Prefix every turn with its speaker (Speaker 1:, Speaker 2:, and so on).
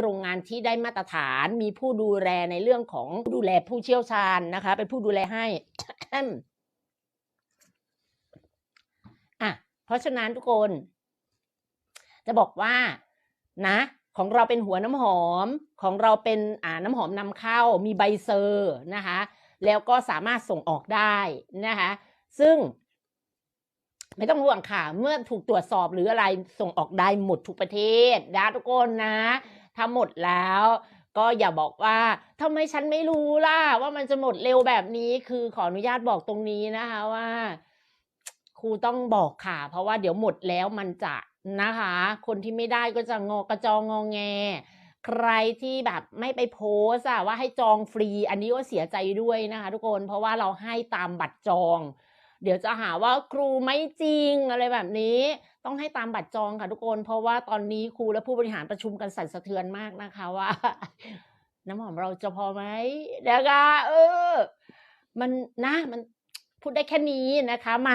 Speaker 1: โรงงานที่ได้มาตรฐานมีผู้ดูแลในเรื่องของผู้ดูแลผู้เชี่ยวชาญนะคะ เป็นผู้ดูแลให้อะเพราะฉะนั้นทุกคน จะบอกว่านะ ของเราเป็นหัวน้ำหอมของเราเป็นอ่าน้ำหอมนำเข้ามีใบเซอร์นะคะ แล้วก็สามารถส่งออกได้นะคะ ซึ่งไม่ต้องห่วงค่ะ เมื่อถูกตรวจสอบหรืออะไรส่งออกได้หมดทุกประเทศนะทุกคนนะ ถ้าหมดแล้วก็อย่าบอกว่าทำไมฉันไม่รู้ล่ะ ว่ามันจะหมดเร็วแบบนี้คือขออนุญาตบอกตรงนี้นะคะว่า ครูต้องบอกค่ะ เพราะว่าเดี๋ยวหมดแล้วมันจะนะคะ คนที่ไม่ได้ก็จะงอกระจองงอแง ใครที่แบบไม่ไปโพสอะว่าให้จองฟรี อันนี้ก็เสียใจด้วยนะคะ ทุกคนเพราะว่าเราให้ตามบัตรจอง เดี๋ยวจะหาว่าครูไม่จริงอะไรแบบนี้ ต้องให้ตามบัตรจองค่ะทุกคน เพราะว่าตอนนี้ครูและผู้บริหารประชุมกันสั่นสะเทือนมากนะคะว่า น้ำหอมเราจะพอไหมนะคะเออ มันนะมันพูดได้แค่นี้นะคะมา